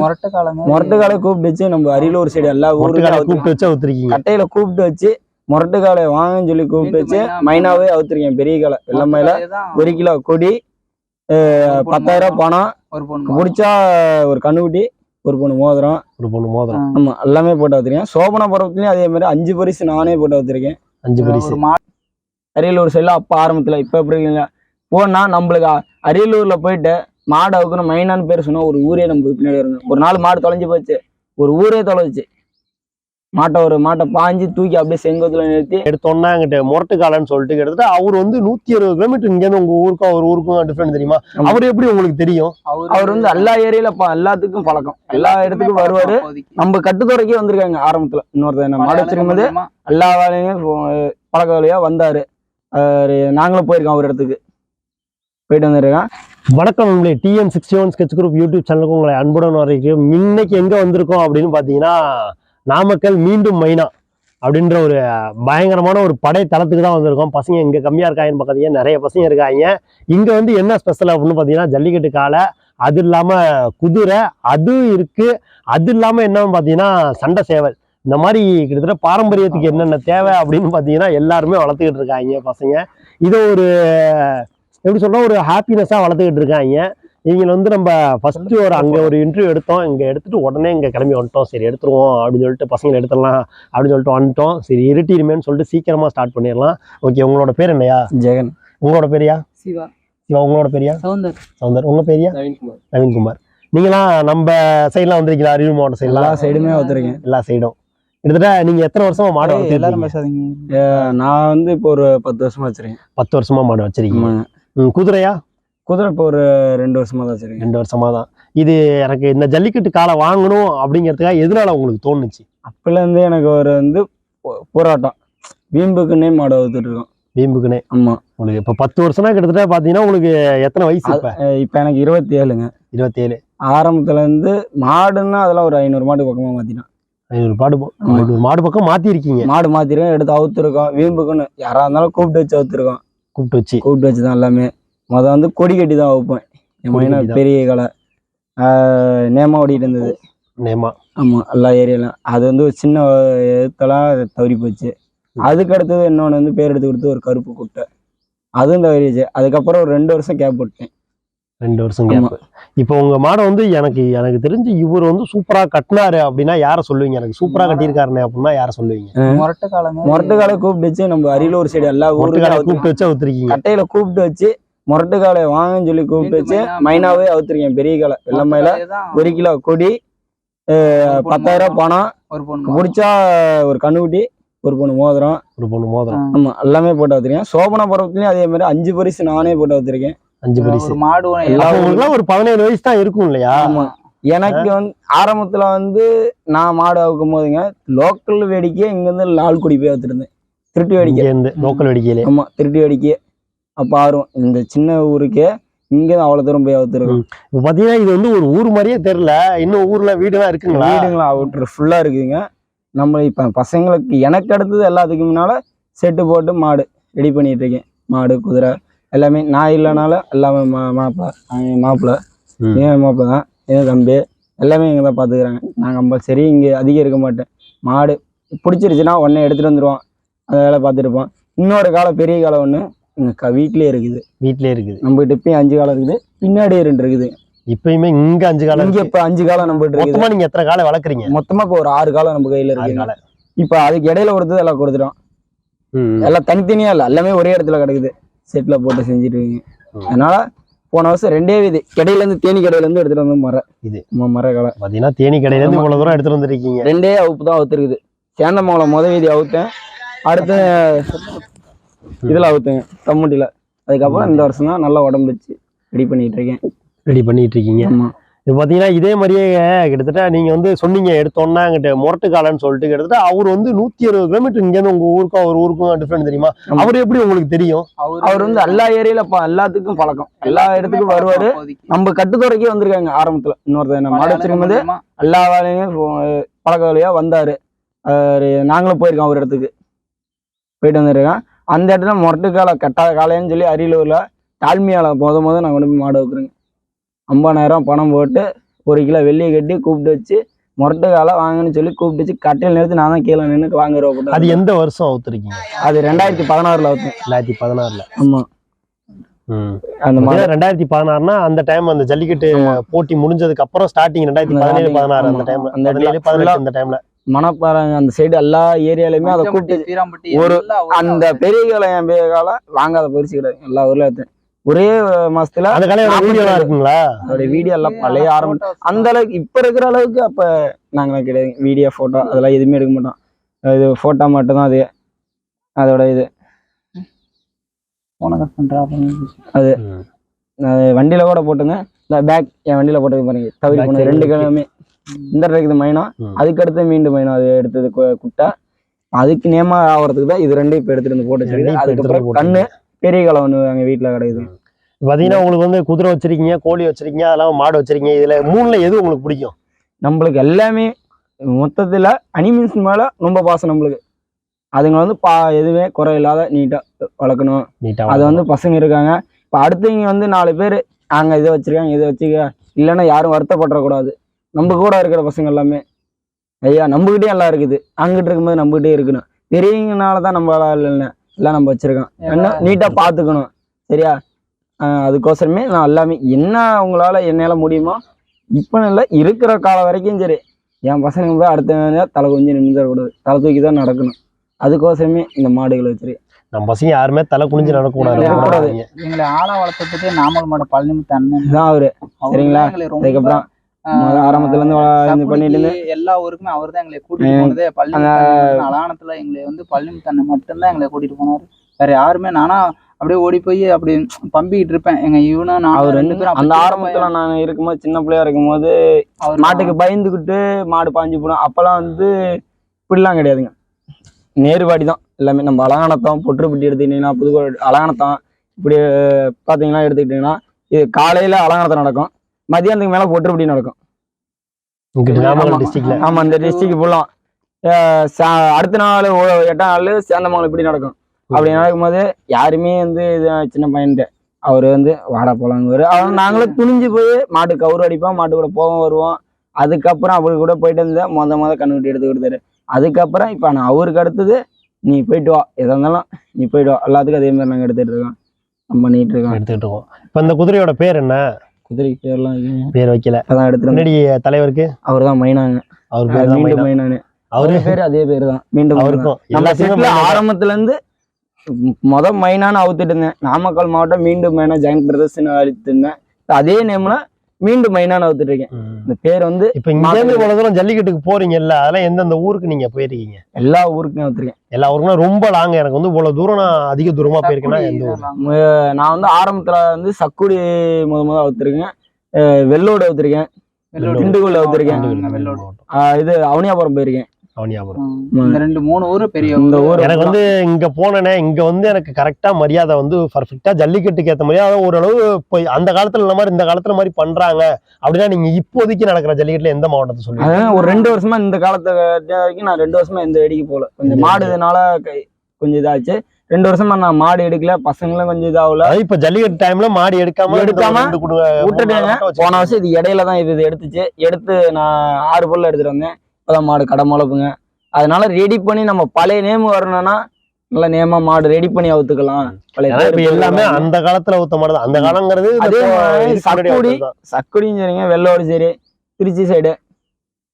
முரட்டு காலமே முரட்டு காலை கூப்பிட்டு வச்சு நம்ம அரியலூர் சைடு எல்லா ஊருக்கும் கூப்பிட்டு வச்சு அவுத்துருக்கீங்க. கட்டையில கூப்பிட்டு வச்சு முரட்டு காலை வாங்கன்னு சொல்லி கூப்பிட்டு வச்சு மைனாவே அவுத்துருக்கேன் பெரிய காலை வெள்ளமையில ஒரு கிலோ கொடி பத்தாயிரம் பணம். ஒரு பொண்ணு முடிச்சா ஒரு கண்ணுக்குட்டி ஒரு பொண்ணு மோதிரம். ஒரு பொண்ணு மோதிரம். ஆமா எல்லாமே போட்டு வச்சிருக்கேன் சோபன பருவத்துலயும் அதே மாதிரி அஞ்சு பரிசு நானே போட்டு வச்சிருக்கேன் அஞ்சு பரிசு. அரியலூர் சைடுல அப்ப ஆரம்பத்துல இப்ப எப்படி இல்லைங்க போனா நம்மளுக்கு அரியலூர்ல போயிட்டு மாடு அவுக்கணும் மைனான்னு பேர் சொன்னா ஒரு ஊரே நம்ம பின்னாடி வருங்க ஒரு நாள் மாடு தொலைஞ்சு போச்சு. ஒரு ஊரே தொலைச்சு மாட்டை ஒரு மாட்டை பாஞ்சு தூக்கி அப்படியே செங்கோத்துல நிறுத்தி எடுத்தோன்னா அங்கிட்ட முரட்டு காலன்னு சொல்லிட்டு கிட்டத்தட்ட அவர் வந்து நூத்தி அறுபது கிலோமீட்டர் இங்க இருந்து உங்க ஊருக்கும் அவர் ஊருக்கும் டிஃபரெண்ட் தெரியுமா. அவர் எப்படி உங்களுக்கு தெரியும்? அவர் வந்து எல்லா ஏரியால எல்லாத்துக்கும் பழக்கம். எல்லா இடத்துக்கும் வருவாரு. நம்ம கட்டுத்துறைக்கே வந்திருக்காங்க ஆரம்பத்துல. இன்னொருத்தர் மாடு வச்சிருக்கும்போது எல்லா வேலையும் பழக்க வேலையா வந்தாரு. அவரு நாங்களும் போயிருக்கோம் அவர் இடத்துக்கு. போயிட்டு வந்திருக்கோம். வணக்கம் நம்மளே TN sixty one sketch group YouTube சேனலுக்கு உங்களை அன்புடன் வரைக்கும் இன்னைக்கு எங்க வந்திருக்கோம் அப்படின்னு பாத்தீங்கன்னா நாமக்கல் மீண்டும் மைனா அப்படின்ற ஒரு பயங்கரமான ஒரு படை தளத்துக்கு தான் வந்திருக்கோம். பசங்க இங்க கம்மியா இருக்காங்கன்னு பார்த்தீங்கன்னா நிறைய பசங்க இருக்காங்க. இங்க வந்து என்ன ஸ்பெஷல் அப்படின்னு பார்த்தீங்கன்னா ஜல்லிக்கட்டு காளை அது இல்லாம குதிரை அது இருக்கு. அது இல்லாம என்னன்னு பார்த்தீங்கன்னா சண்டை சேவல். இந்த மாதிரி கிட்டத்தட்ட பாரம்பரியத்துக்கு என்னென்ன தேவை அப்படின்னு பார்த்தீங்கன்னா எல்லாருமே வளர்த்துக்கிட்டு இருக்காங்க பசங்க. இதை ஒரு எப்படி சொல்றோம் ஒரு ஹாப்பினஸாக வளர்த்துக்கிட்டு இருக்காங்க இவங்க வந்து நம்ம ஃபர்ஸ்ட் ஒரு அங்கே ஒரு இன்டர்வியூ எடுத்தோம். இங்கே எடுத்துட்டு உடனே இங்கே கிளம்பி வந்துட்டோம். சரி எடுத்துருவோம் அப்படின்னு சொல்லிட்டு பசங்களை எடுத்துடலாம் அப்படின்னு சொல்லிட்டு வந்துட்டோம். சரி இருட்டிருமேன்னு சொல்லிட்டு சீக்கிரமா ஸ்டார்ட் பண்ணிடலாம். ஓகே உங்களோட பேர் என்னையா ஜெகன். உங்களோட பேரியா? சிவா. சிவா உங்களோட பேரியா? சவுந்தர் சவுந்தர் உங்க பேரியா? நவீன்குமார் நவீன்குமார். நீங்களாம் நம்ம சைட்லாம் வந்திருக்கீங்களா? அரியலூர் மாவட்ட எல்லா சைட்லாம் சைடுமே வந்திருக்கேன். எல்லா சைடும் கிட்டத்தட்ட நீங்க எத்தனை வருஷமா மாடு எல்லாரும் பேசாதீங்க. நான் வந்து இப்போ ஒரு பத்து வருஷமா வச்சிருக்கேன். பத்து வருஷமா மாடு வச்சிருக்கீங்க. குதிரையா? குதிரை இப்போ ஒரு ரெண்டு வருஷமா தான் வச்சிருக்கேன். ரெண்டு வருஷமா தான். இது எனக்கு இந்த ஜல்லிக்கட்டு காலை வாங்கணும் அப்படிங்கிறதுக்காக எதனால உங்களுக்கு தோணுச்சு? அப்பல இருந்து எனக்கு ஒரு வந்து போராட்டம். வீம்புக்குன்னே மாடு வளர்த்துட்டு இருக்கோம். வீம்புக்குனே ஆமா. உங்களுக்கு இப்ப பத்து வருஷம்னா கிட்டத்தட்ட பாத்தீங்கன்னா உங்களுக்கு எத்தனை வயசு இப்ப? இப்ப எனக்கு இருபத்தி ஏழுங்க இருபத்தேழு. ஆரம்பத்துல இருந்து மாடுன்னா அதெல்லாம் ஒரு ஐநூறு மாடு பக்கமா மாத்திட்டேன் ஐநூறு மாடு. ஐநூறு மாடு பக்கம் மாத்தி இருக்கீங்க மாடு மாத்திருக்கோம் எடுத்து அவுத்துருக்கோம். வீம்புக்குன்னு யாரா இருந்தாலும் கூப்பிட்டு வச்சு அவுத்துருக்கோம். கூப்பிட்டு வச்சு. கூப்பிட்டு வச்சு தான் எல்லாமே. முத வந்து கொடி கட்டி தான் வைப்பேன். என் மைனா. பெரிய கலை. நேமா ஓடிட்டு இருந்தது. நேமா. ஆமா எல்லா ஏரியாலும் அது வந்து ஒரு சின்ன எழுத்தெல்லாம் தவறி போச்சு. அதுக்கு அடுத்தது இன்னொன்று வந்து பேர் எடுத்து கொடுத்து ஒரு கருப்பு குட்டை. அதுவும் தவறிச்சு அதுக்கப்புறம் ஒரு ரெண்டு வருஷம் கேப் போட்டேன் ரெண்டு வருஷம். கேப் இப்போ உங்க மாடை வந்து எனக்கு எனக்கு தெரிஞ்சு இவர் வந்து சூப்பரா கட்டினாரு அப்படின்னா யார சொல்லுவீங்க? எனக்கு சூப்பரா கட்டியிருக்காருனே அப்படின்னா யார சொல்லுவீங்க? முரட்டு காலமே. முரட்டு காலை கூப்பிட்டு வச்சு நம்ம அரியலூர் சைடு எல்லா ஊருக்கும் கூப்பிட்டு வச்சு அவுத்துருக்கீங்க. கட்டையில கூப்பிட்டு வச்சு முரட்டு காலை வாங்கன்னு சொல்லி கூப்பிட்டு வச்சு மைனாவே அவுத்துருக்கேன் பெரிய காலை. வெள்ளமையில ஒரு கிலோ கொடி பத்தாயிரம் பணம். ஒரு பொண்ணு முடிச்சா ஒரு கண்ணுக்குட்டி ஒரு பொண்ணு மோதிரம். ஒரு பொண்ணு மோதிரம். ஆமா எல்லாமே போட்டு வச்சிருக்கேன் சோபன பருவத்துலயும் அதே மாதிரி அஞ்சு பரிசு நானே போட்டு வச்சிருக்கேன் அஞ்சு பரிசு. மாடு ஒரு பதினேழு வயசு தான் இருக்கும் இல்லையா? ஆமா. எனக்கு வந்து ஆரம்பத்துல வந்து நான் மாடு அவுக்கும் போதுங்க லோக்கல் வேடிக்கையே இங்க இருந்து லால் குடி போய் வச்சிருந்தேன் திருட்டு வேடிக்கை. லோக்கல் வெடிக்கையிலே. ஆமா திருட்டு வேடிக்கை. அப்ப ஆர்வம். இந்த சின்ன ஊருக்கே இங்க அவ்வளவு தூரம் போய் அவுத்துருக்கோம் இப்போ பாத்தீங்கன்னா இது வந்து ஒரு ஊர் மாதிரியே தெரியல. இன்னும் ஊர்ல வீடுலாம் இருக்குங்களா? வீடுங்களா அவுட்ரு ஃபுல்லா இருக்குதுங்க. நம்ம இப்ப பசங்களுக்கு எனக்கு அடுத்தது எல்லாத்துக்கும் முன்னால செட்டு போட்டு மாடு ரெடி பண்ணிட்டு இருக்கேன். மாடு குதிரை. எல்லாமே நான் இல்லைனாலும் எல்லாமே மா மாப்பிள்ள மாப்பிள்ள. ஏன் மாப்பிள்ள தான். என் தம்பி. எல்லாமே இங்கே தான் பார்த்துக்கிறாங்க. நான் கம்பல்சரி இங்கே அதிகம் இருக்க மாட்டேன். மாடு பிடிச்சிருச்சுன்னா உடனே எடுத்துகிட்டு வந்துடுவோம் அதை வேலை பார்த்துருப்போம் இன்னொரு காலம் பெரிய காலம் ஒன்று எங்கள் க வீட்லேயே இருக்குது. வீட்லயே இருக்குது. நம்மகிட்ட இப்பயும் அஞ்சு காலம் இருக்குது. பின்னாடியே ரெண்டு இருக்குது. இப்பயுமே இங்க அஞ்சு காலம் இங்கே. இப்போ அஞ்சு காலம் இருக்குது. மொத்தமா நீங்க எத்தனை காலை வளர்க்குறீங்க? மொத்தமாக இப்போ ஒரு ஆறு காலம் நம்ம கையில் இருக்கு இப்போ அதுக்கு இடையில கொடுத்தது எல்லாம் கொடுத்துட்டோம். எல்லாம் தனித்தனியா இல்லை எல்லாமே ஒரே இடத்துல கிடக்குது. செட்டில் போட்டு செஞ்சுட்டு இருக்கீங்க ம். அதனால போன வருஷம் ரெண்டே வீதி கடையில இருந்து தேனி கடையில இருந்து எடுத்துட்டு வந்து மர. இது. மர களை பாத்தீங்கன்னா தேனி கடையில இருந்து ஆமா. இவ்வளவு தூரம் எடுத்துட்டு வந்திருக்கீங்க. ரெண்டே அவுப்பு தான் அவுத்துருக்குது. சேந்தமங்கலம் முத வீதி அவுத்தேன். அடுத்து இதுல அவுத்துங்க கம்முட்டில அதுக்கப்புறம் இந்த வருஷம் தான் நல்லா உடம்பு வச்சு ரெடி பண்ணிட்டு இருக்கேன். ரெடி பண்ணிட்டு இருக்கீங்க. ஆமா. இது பாத்தீங்கன்னா இதே மாதிரியே கிட்டத்தட்ட நீங்க வந்து சொன்னீங்க எடுத்தோன்னா அங்கிட்ட முரட்டு காலன்னு சொல்லிட்டு கிட்டத்தட்ட அவர் வந்து நூத்தி அறுபது கிலோமீட்டர் இங்க இருந்து உங்க ஊருக்கும் அவர் ஊருக்கும் டிஃபரெண்ட் தெரியுமா. அவர் எப்படி உங்களுக்கு தெரியும்? அவர் வந்து எல்லா ஏரியால ப- எல்லாத்துக்கும் பழக்கம். எல்லா இடத்துக்கும் வருவாரு. நம்ம கட்டுத்துறைக்கே வந்திருக்காங்க ஆரம்பத்துல. இன்னொருத்தர் நம்ம மாடு வச்சிருக்கும்போது எல்லா வேலையும் பழக்க வேலையா வந்தாரு. நாங்களும் போயிருக்கோம் ஒரு இடத்துக்கு. போயிட்டு வந்திருக்கோம். அந்த இடத்துல மொரட்டுக்கால கட்டாத காலைன்னு சொல்லி அரியலூர்ல டால்மியால முத முத நான் கொண்டு போய் மாடு வைக்கிறேங்க ஐம்பதாயிரம் பணம் போட்டு ஒரு கிலோ வெள்ளியை கட்டி கூப்பிட்டு வச்சு முரட்டு காலை வாங்கன்னு சொல்லி கூப்பிட்டு வச்சு கட்டையில் நிறுத்தி நான் தான் கீழே நின்று வாங்க ரூபா போட்டு அது எந்த வருஷம் அவுத்துருக்கீங்க? அது ரெண்டாயிரத்தி பதினாறுல வச்சேன் ரெண்டாயிரத்தி பதினாறுல. ஆமா. ம். அந்த மாதிரி. ரெண்டாயிரத்தி பதினாறுனா அந்த டைம் அந்த ஜல்லிக்கட்டு போட்டி முடிஞ்சதுக்கு அப்புறம் ஸ்டார்டிங் ரெண்டாயிரத்தி பதினேழு பதினாறு அந்த. டைம்ல அந்த பதினேழு பதினெட்டு அந்த டைம்ல மணப்பாறை அந்த சைடு எல்லா ஏரியாலையுமே அதை கூப்பிட்டு ஒரு அந்த பெரிய காலை என் பெரிய காலை வாங்காத பரிசு கிடையாது எல்லா ஊர்ல எடுத்தேன் ஒரே மாசத்துல அந்த கலையோட வீடியோலாம். இருக்குங்களா? அதோட வீடியோ எல்லாம் பழைய ஆரம்பம் அந்த அளவுக்கு இப்ப இருக்கிற அளவுக்கு அப்ப நாங்களாம் கிடையாது. வீடியோ போட்டோ அதெல்லாம் எதுவுமே எடுக்க மாட்டோம். இது போட்டோ மட்டும்தான் அது. அதோட இது. அது. வண்டியில கூட போட்டுங்க இந்த பேக் என் வண்டியில போட்டது பாருங்க. Back போனது ரெண்டு. கிழமை இந்த இருக்குது மைனம். அதுக்கு அடுத்து மீண்டும் மைனம் அது எடுத்தது குட்டை. அதுக்கு நேமா ஆகிறதுக்கு தான் இது ரெண்டும் இப்ப எடுத்துட்டு வந்து போட்டு அதுக்கப்புறம் கண்ணு. பெரிய காலம் ஒண்ணு எங்க வீட்டுல கிடைக்குது. பாத்தீங்கன்னா உங்களுக்கு வந்து குதிரை வச்சிருக்கீங்க கோழி வச்சிருக்கீங்க அதெல்லாம் மாடு வச்சிருக்கீங்க. இதுல மூணுல எது உங்களுக்கு பிடிக்கும்? நம்மளுக்கு எல்லாமே மொத்தத்துல அனிமல்ஸ் மேல ரொம்ப பாசம் நம்மளுக்கு. அதுங்க வந்து பா எதுவுமே குறை இல்லாத நீட்டா வளர்க்கணும். நீட்டா அது வந்து பசங்க இருக்காங்க. இப்போ அடுத்தவங்க வந்து நாலு பேர் அங்க இதை வச்சிருக்காங்க இதை வச்சுக்க இல்லைன்னா யாரும் வருத்தப்படக்கூடாது. நம்ம கூட இருக்கிற பசங்க எல்லாமே. ஐயா நம்மகிட்டே எல்லாம் இருக்குது. அங்கிட்டு இருக்கும்போது நம்மகிட்டே இருக்கணும். பெரியவங்கனால தான் நம்ம இல்லைன்னு எல்லாம் நம்ம வச்சிருக்கோம். என்ன நீட்டா பார்த்துக்கணும். சரியா? ஆஹ் அதுக்கோசரமே நான் எல்லாமே என்ன உங்களால என்னால முடியுமோ இப்போ இல்லை இருக்கிற காலம் வரைக்கும் சரி. என் பசங்க போய் அடுத்த தலை கொஞ்சம் நிமிடக்கூடாது தலை தூக்கி தான் நடக்கணும். அதுக்கோசரமே இந்த மாடுகளை வச்சிருக்கேன் நம்ம பசங்க யாருமே தலை குனிஞ்சு நடக்கக்கூடாது. எங்களை ஆளா வளர்த்ததுக்கு நாமல் மாடு பழனிமுத்து அண்ணன். இதான் அவரு. சரிங்களா? அதுக்கப்புறம் ஆரம்பத்துல இருந்து பண்ணிட்டு இருந்து எல்லா ஊருக்குமே அவர் தான் எங்களை கூட்டிட்டு. போனதே. பழனிமுத்து அலானத்துல எங்களை வந்து பழனிமுத்து அண்ணன் மட்டும்தான் எங்களை கூட்டிட்டு போனாரு. வேற யாருமே நானா அப்படியே ஓடி போய் அப்படி பம்பிக்கிட்டு இருப்பேன். எங்க இவனும் அவர் நானும் வந்து ரெண்டு பேரும் அந்த ஆரம்பத்துல நான் இருக்கும்போது சின்ன பிள்ளையா இருக்கும்போது அவர் மாட்டுக்கு பயந்துக்கிட்டு மாடு பாஞ்சு போடும் அப்பெல்லாம் வந்து இப்படிலாம் கிடையாதுங்க. நேருவாடி தான் எல்லாமே நம்ம அலங்கானத்தம் பொற்றுப்பட்டி எடுத்துக்கிட்டீங்கன்னா புதுக்கோட்டை அலங்கானத்தம் இப்படி பார்த்தீங்கன்னா எடுத்துக்கிட்டிங்கன்னா இது காலையில அலங்கானத்தம் நடக்கும். மதியானத்துக்கு மேல பொற்றுப்பட்டி நடக்கும். ஆமா. இந்த டிஸ்ட்ரிக்ட் ஃபுல்லாக அடுத்த நாள் எட்டாம் நாள் சேந்தமங்கலம் இப்படி நடக்கும். அப்படி நடக்கும்போது யாருமே வந்து சின்ன பையன்ட்டு அவர் வந்து வாடா போலாங்குவாரு அவர் நாங்களும் துணிஞ்சு போய் மாட்டு கவுரு அடிப்போம் மாட்டு கூட போவோம் வருவோம். அதுக்கப்புறம் அப்படி கூட போயிட்டு இருந்தா மொத மொத கண்ணுக்குட்டி எடுத்து கொடுத்தாரு. அதுக்கப்புறம் இப்போ நான் அவருக்கு அடுத்தது நீ போயிட்டு வா. எதா இருந்தாலும் நீ போயிட்டு வா. எல்லாத்துக்கும் அதே மாதிரி நாங்கள் எடுத்துட்டு இருக்கோம். நம்ம பண்ணிட்டு இருக்கோம். எடுத்துக்கிட்டு இருக்கோம். இப்ப இந்த குதிரையோட பேர் என்ன? குதிரைக்கு பேர்லாம். பேர் வைக்கல அதான் எடுத்துட்டு முன்னாடி தலைவருக்கு அவர் தான் மைனாங்க அவர் பேர் தான் மீண்டும். மைனானு அவரு பேர் அதே பேர் தான் மீண்டும். அவருக்கும் நம்ம செட்ல. ஆரம்பத்துல இருந்து ம், மொத மைனான்னு அவுத்துட்டு இருந்தேன் நாமக்கல் மாவட்டம் மீண்டும் மைனா ஜாயின் பிரதர்ஸ்னு அழித்து இருந்தேன் இப்ப அதே நேம்ல மீண்டும் மைனான்னு அவுத்துட்டு இருக்கேன். இந்த பேர் வந்து இப்ப இங்க இருந்து இவ்வளவு தூரம் ஜல்லிக்கட்டுக்கு போறீங்கல்ல அதெல்லாம் எந்தெந்த ஊருக்கு நீங்க போயிருக்கீங்க? எல்லா ஊருக்கும் அவுத்துருக்கேன். எல்லா ஊருக்குமே ரொம்ப லாங் எனக்கு வந்து இவ்வளவு தூரம் நான் அதிக தூரமா போயிருக்கேன்னா எந்த ஊர்? நான் வந்து ஆரம்பத்துல வந்து சக்குடி முத முத அவுத்துருக்கேன். வெள்ளோடு அவுத்துருக்கேன். வெள்ளோடு. திண்டுக்கல் அவுத்துருக்கேன். இது அவனியாபுரம் போயிருக்கேன். அவனியாபுரம் ஆ, இந்த ரெண்டு மூணு ஊரு பெரிய ஊரு. எனக்கு வந்து இங்க போனேனே இங்க வந்து எனக்கு கரெக்டா மரியாதை வந்து பர்ஃபெக்டா ஜல்லிக்கட்டுக்கு ஏத்த மரியாதை ஓரளவு போய் அந்த காலத்துல இந்த மாதிரி இந்த காலத்துல மாதிரி பண்றாங்க. அப்படின்னா நீங்க இப்போதைக்கு நடக்கிற ஜல்லிக்கட்டுல எந்த மாவட்டத்தை சொல்லுவீங்க? அதான் ஒரு ரெண்டு வருஷமா இந்த காலத்து வரைக்கும் நான் ரெண்டு வருஷமா எந்த வெடிக்கு போகல கொஞ்சம் மாடுனால கை- கொஞ்சம் இதாச்சு. ரெண்டு வருஷமா நான் மாடு எடுக்கல பசங்களும் கொஞ்சம் இதாகல. அதாவது இப்ப ஜல்லிக்கட்டு டைம்ல மாடு எடுக்காம எடுக்காம விட்டுட்டேங்க. போன. வருஷம் இது இடையில தான் இது இது எடுத்துச்சு. எடுத்து நான் ஆறு பொருள் எடுத்துட்டு வந்தேன். இப்பதான் மாடு கடை முளைப்புங்க. அதனால ரெடி பண்ணி நம்ம பழைய நேம் வரணும்னா நல்ல நேமா மாடு ரெடி பண்ணி அவுத்துக்கலாம். பழைய எல்லாமே. அந்த காலத்துல ஊத்த மாடு அந்த காலங்கிறது அதே சக்குடி. சக்குடியும் சரிங்க வெள்ளோடு சரி திருச்சி சைடு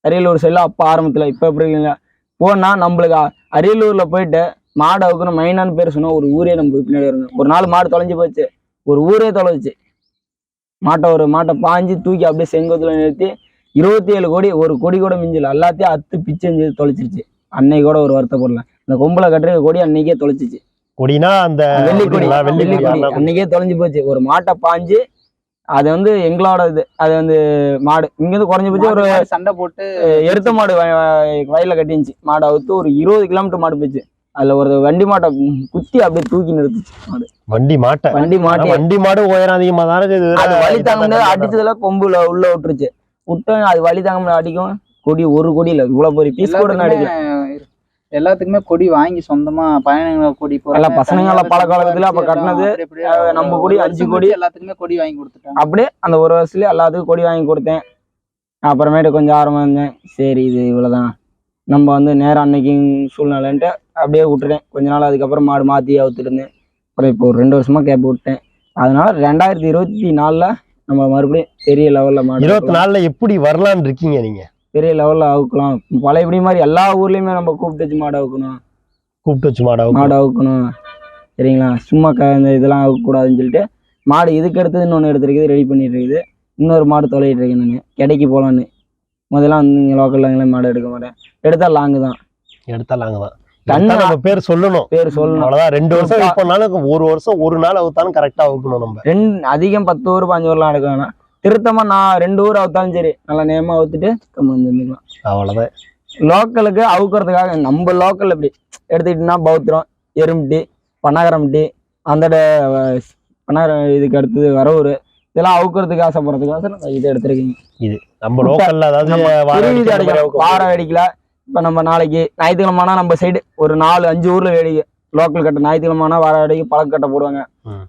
அரியலூர் சைடில் அப்போ ஆரம்பத்தில் இப்போ எப்படி இருக்குங்க போனா நம்மளுக்கு அரியலூர்ல போயிட்டு மாடு அவுக்கணும் மைனான்னு பேர் சொன்னா ஒரு ஊரே நம்ம பின்னாடி வருங்க ஒரு நாள் மாடு தொலைஞ்சு போச்சு. ஒரு ஊரே தொலைச்சு மாட்டை ஒரு மாட்டை பாஞ்சு தூக்கி அப்படியே செங்கோத்துல நிறுத்தி இருபத்தி ஏழு கோடி ஒரு கொடி கூட மிஞ்சல. எல்லாத்தையும் அத்து பிச்சைஞ்சு தொலைச்சிருச்சு. அன்னைக்கு கூட ஒரு வருத்தப்படல இந்த கொம்பளை கட்டுற கொடி அன்னைக்கே தொலைச்சிச்சு. கொடினா அந்த வெள்ளிக்கொடி அப்படிங்களா? வெள்ளி கொடி. வெள்ளிக்கொடி. அன்னைக்கே தொலைஞ்சு போச்சு. ஒரு மாட்டை பாஞ்சு அது வந்து எங்களோட இது. அது வந்து மாடு. இங்க இருந்து குறைஞ்சு போச்சு ஒரு சண்டை போட்டு அஹ், எருத்த மாடு வய- வய- வயல்ல கட்டிருந்துச்சு. மாடு அவுத்து ஒரு இருபது கிலோமீட்டர் மாடு போச்சு. அதுல ஒரு வண்டி மாட்டை குத்தி அப்படியே தூக்கி நிறுத்துச்சு மாடு. வண்டி மாட்டை. வண்டி மாட்டி. வண்டி மாடு உயரம் அதிகமா தான் இருக்குது அது வலி தாங்க அடிச்சதுல கொம்புல உள்ள விட்டுருச்சு. விட்டு அது வலி தாங்க அடிக்கும். கொடி ஒரு கொடி இல்ல இவ்வளவு பெரிய பீஸ் கூட நான் அடிக்கல. எல்லாத்துக்குமே கொடி வாங்கி சொந்தமா பயணங்கள கொடி போறாங்க. எல்லாம் பசங்க எல்லாம் பழக்க வழக்கத்துல அப்ப கட்டினது, நம்ம கொடி அஞ்சு கொடி. எல்லாத்துக்குமே கொடி வாங்கி கொடுத்துட்டாங்க. அப்படியே அந்த ஒரு வருஷத்துல எல்லாத்துக்கும் கொடி வாங்கி கொடுத்தேன். அப்புறமேட்டு கொஞ்சம் ஆரம்பம் இருந்தேன். சரி இது இவ்வளோதான் நம்ம வந்து நேரம் அன்னைக்கு சூழ்நிலைன்ட்டு அப்படியே விட்டுட்டேன். கொஞ்ச நாள் அதுக்கப்புறம் மாடு மாற்றி அவுத்துட்டு இருந்தேன். அப்புறம் இப்போ ஒரு ரெண்டு வருஷமா கேப் விட்டேன். அதனால ரெண்டாயிரத்தி இருபத்தி நாலில் நம்ம மறுபடியும் பெரிய லெவலில் மாடு இருபத்தி நாலுல எப்படி வரலான்னு இருக்கீங்க நீங்க? பெரிய லெவலில் அவுக்கலாம். பழையபடி மாதிரி எல்லா ஊர்லேயுமே நம்ம கூப்பிட்டு வச்சு மாடு அவுக்கணும். கூப்பிட்டு வச்சு மாடா மாடு அவுக்கணும். சரிங்களா? சும்மா க இந்த இதெல்லாம் அவுக்கக்கூடாதுன்னு சொல்லிட்டு மாடு இதுக்கு அடுத்தது இன்னொன்று எடுத்துருக்குது ரெடி பண்ணிட்டு இருக்குது இன்னொரு மாடு தொலைகிட்டு இருக்கேன் நான். கடைக்கு போகலான்னு முதல்ல வந்து இங்கே லோக்கலில் மாடு எடுக்க மாட்டேன் எடுத்தால் லாங்கு தான். எடுத்தாலாங்க தான். கண்ணு எடுத்தா நம்ம பேர் சொல்லணும். பேர் சொல்லணும். அவ்வளவுதான். ரெண்டு வருஷம் பண்ணாலும் ஒரு வருஷம் ஒரு நாள் அவுத்தாலும் கரெக்டா அவுக்கணும் நம்ம. ரெண்டு அதிகம் பத்து ஊர் பாஞ்சு ஊர்லாம் எடுக்க வேணாம். திருத்தமாக நான் ரெண்டு ஊர் அவுத்தாலும் சரி நல்லா நேமாக அவுத்துட்டு கம்மி வந்துருந்துக்கலாம் அவ்வளவுதான். லோக்கலுக்கு அவுக்கிறதுக்காக நம்ம லோக்கல் எப்படி? எடுத்துக்கிட்டோம்னா பௌத்திரம் எறும்பட்டி பன்னாகரம்பட்டி அந்த பன்னாகரம் இதுக்கு அடுத்தது வரவூர் இதெல்லாம் அவுக்கிறதுக்கு ஆசைப்படுறதுக்காக இதை எடுத்துருக்கீங்க. நம்ம லோக்கல்ல அதாவது வார திருவீதி இப்போ நம்ம நாளைக்கு ஞாயிற்றுக்கிழமைனா நம்ம சைடு ஒரு நாலு அஞ்சு ஊர்ல வேடிக்கை. லோக்கல் கட்ட ஞாயிற்றுக்கிழமைனா வார வேடிக்கை பழக்க கட்ட போடுவாங்க.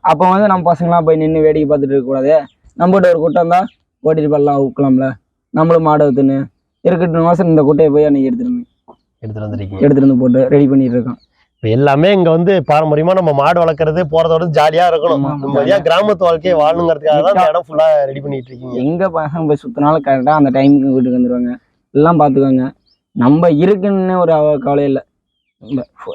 அப்போ வந்து நம்ம பசங்களாம் போய் நின்று வேடிக்கை பார்த்துட்டு இருக்கக்கூடாது நம்மகிட்ட ஒரு கூட்டம் தான் ஓட்டிட்டு போடலாம் அவுக்கலாம்ல நம்மளும் மாடு ஊத்துன்னு இருக்கட்டும் மாசம் இந்த குட்டையை போய் அன்னைக்கு எடுத்துட்டு வந்து- எடுத்துட்டு வந்திருக்கீங்க. எடுத்துட்டு வந்து போட்டு ரெடி பண்ணிட்டு இருக்கோம். இப்ப எல்லாமே இங்க வந்து பாரம்பரியமா நம்ம மாடு வளர்க்கறது போறதோட ஜாலியா இருக்கணும். நம்ம ஏன் கிராமத்து வாழ்க்கையை வாழணுங்கிறதுக்காக தான் இந்த இடம் ஃபுல்லா ரெடி பண்ணிட்டு இருக்கீங்க. எங்க பசங்க போய் சுத்தினாலும் கரெக்டா அந்த டைமுக்கு வீட்டுக்கு வந்துருவாங்க. எல்லாம் பார்த்துக்கோங்க. நம்ம இருக்குன்னு ஒரு கவலை இல்லை.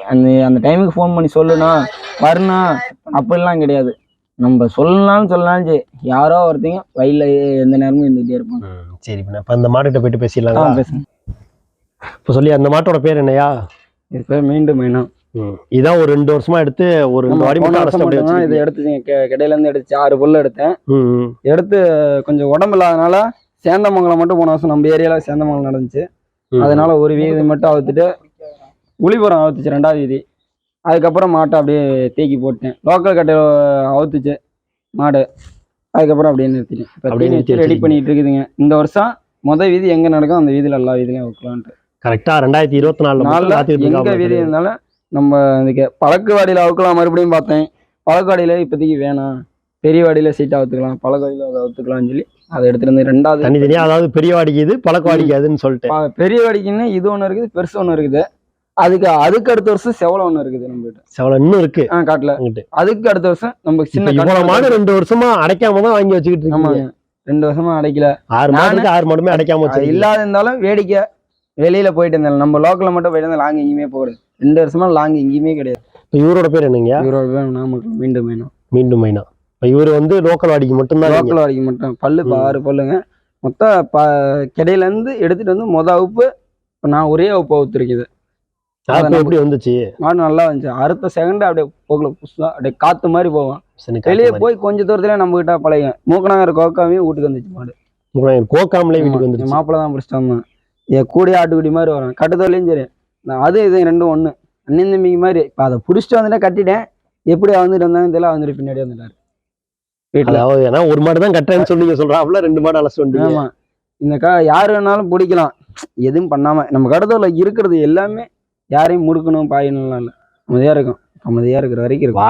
அந்த அந்த டைமுக்கு ஃபோன் பண்ணி சொல்லணும் வரணும் அப்படிலாம் கிடையாது. நம்ம சொல்லலாம்னு சொல்லலாம் சரி யாரோ ஒருத்தங்க வயல்ல எந்த நேரமும் இருந்துகிட்டே இருப்பாங்க. சரி இப்ப அந்த மாடுகிட்ட போயிட்டு ஆ, பேசிடலாங்களா பேசுங்க. இப்ப சொல்லி அந்த மாட்டோட பேர் என்னையா இது பேர் மீண்டும் மீனும் இதான் ஒரு ரெண்டு வருஷமா எடுத்து ஒரு இதை கெ- கடையில இருந்து எடுத்து ஆறு புல்லு எடுத்தேன். எடுத்து கொஞ்சம் உடம்பு இல்லாதனால சேந்தமங்கலம் மட்டும் போன வருஷம் நம்ம ஏரியால சேந்தமங்கலம் நடந்துச்சு. அதனால ஒரு வீதி மட்டும் அவுத்துட்டு உளிபுரம் அவுத்துச்சு ரெண்டாவது வீதி. அதுக்கப்புறம் மாட்டை அப்படியே தேக்கி போட்டேன். லோக்கல் கட்டை அவுத்துச்சு மாடு. அதுக்கப்புறம் அப்படியே நிறுத்திட்டேன். அப்படியே நிறுத்தி ரெடி. பண்ணிட்டு இருக்குதுங்க. இந்த வருஷம் முத வீதி எங்க நடக்கும்? அந்த வீதியில எல்லா வீதியிலையும் அவுக்கலான்ட்டு கரெக்டா ரெண்டாயிரத்தி இருபத்தி மட்டும் நாளில் எங்க வீதி இருந்தாலும் நம்ம இதுக்கு பழக்கு வாடியில் அவுக்கலாம் மறுபடியும் பார்த்தேன். பழக்கு வாடியில் இப்போதைக்கு வேணாம். பெரிய வாடியில் சீட்டை அவுத்துக்கலாம் பழக்கு வாடியில் அதை அவுத்துக்கலாம்னு சொல்லி அதை எடுத்துட்டு வந்து ரெண்டாவது தனித்தனியா அதாவது பெரிய வாடிக்கு இது பழக்க வாடிக்கு அதுன்னு சொல்லிட்டு. பெரிய வாடிக்குன்னு இது ஒன்று இருக்குது பெருசு ஒன்று இருக்குது. அதுக்கு அதுக்கு அடுத்த வருஷம் செவலை ஒன்று இருக்குது நம்ம கிட்ட செவல இன்னும் இருக்கு. ஆ காட்டுல. அதுக்கு அடுத்த வருஷம் நம்ம சின்ன இவ்வளவு ரெண்டு வருஷமா அடைக்காம தான் வாங்கி வச்சுக்கிட்டு இருக்கீங்க. ரெண்டு வருஷமா அடைக்கல. ஆறு மாடுக்கு ஆறு மாடுமே அடைக்காம வச்சிருக்கீங்க. இல்லாத இருந்தாலும் வேடிக்கை. வெளியில போயிட்டு இருந்தாலும் நம்ம லோக்கல்ல மட்டும் போயிட்டு இருந்தா லாங் எங்கேயுமே போகிறது ரெண்டு வருஷமா லாங் எங்கேயுமே கிடையாது. இப்ப இவரோட பேர் என்னங்க? இவரோட வேணும் நாமக்கல் மீண்டும் வேணும். மீண்டும் மைனா இவர் வந்து லோக்கல் வாடிக்கு மட்டும்தான். லோக்கல் வரைக்கும் மட்டும். பல்லு. ஆறு பல்லுங்க. மொத்தம் ப கிடையில இருந்து எடுத்துட்டு வந்து மொத அவுப்பு இப்ப நான் ஒரே அவுப்பு அவுத்துருக்குது எப்படி வந்துச்சு? மாடு நல்லா வந்துச்சு. அடுத்த செகண்ட் அப்படியே போகல புதுசா. அப்படியே காத்து மாதிரி போவோம் வெளியே. போய் கொஞ்ச தூரத்துல நம்ம கிட்ட பழகும் மூக்கனாங்கர் கோக்காவையும் வீட்டுக்கு வந்துச்சு மாடு. உங்களுக்கு கோக்காமலே வீட்டுக்கு என் வந்துருச்சு. மாப்பிள்ளை தான் பிடிச்சிட்டு வந்தான் என் கூடிய ஆட்டுக்குடி மாதிரி வரும் கட்டுத்தோலையும் சரி. நான் அது இது ரெண்டும் ஒண்ணு. அண்ணன் தம்பிங்க மாதிரி. இப்ப அதை பிடிச்சிட்டு வந்துட்டேன் கட்டிட்டேன். எப்படி வந்துட்டு வந்தாங்கன்னு தெரியல. வந்துட்டு பின்னாடி வந்துட்டாரு. வீட்டுல ஏன்னா ஒரு மாடு தான் கட்டுறேன்னு சொன்னீங்க சொல்றாப்புல ரெண்டு மாடு அலசிட்டு வந்தீங்க ஆமா. இந்த கா யாரு வேணாலும் பிடிக்கலாம். எதுவும் பண்ணாம நம்ம கடத்தூர்ல இருக்கிறது எல்லாமே யாரையும் முடுக்கணும் பாயணும்லாம் இல்லை. அமைதியா இருக்கும் அமைதியா இருக்கிற வரைக்கும் இருக்கும்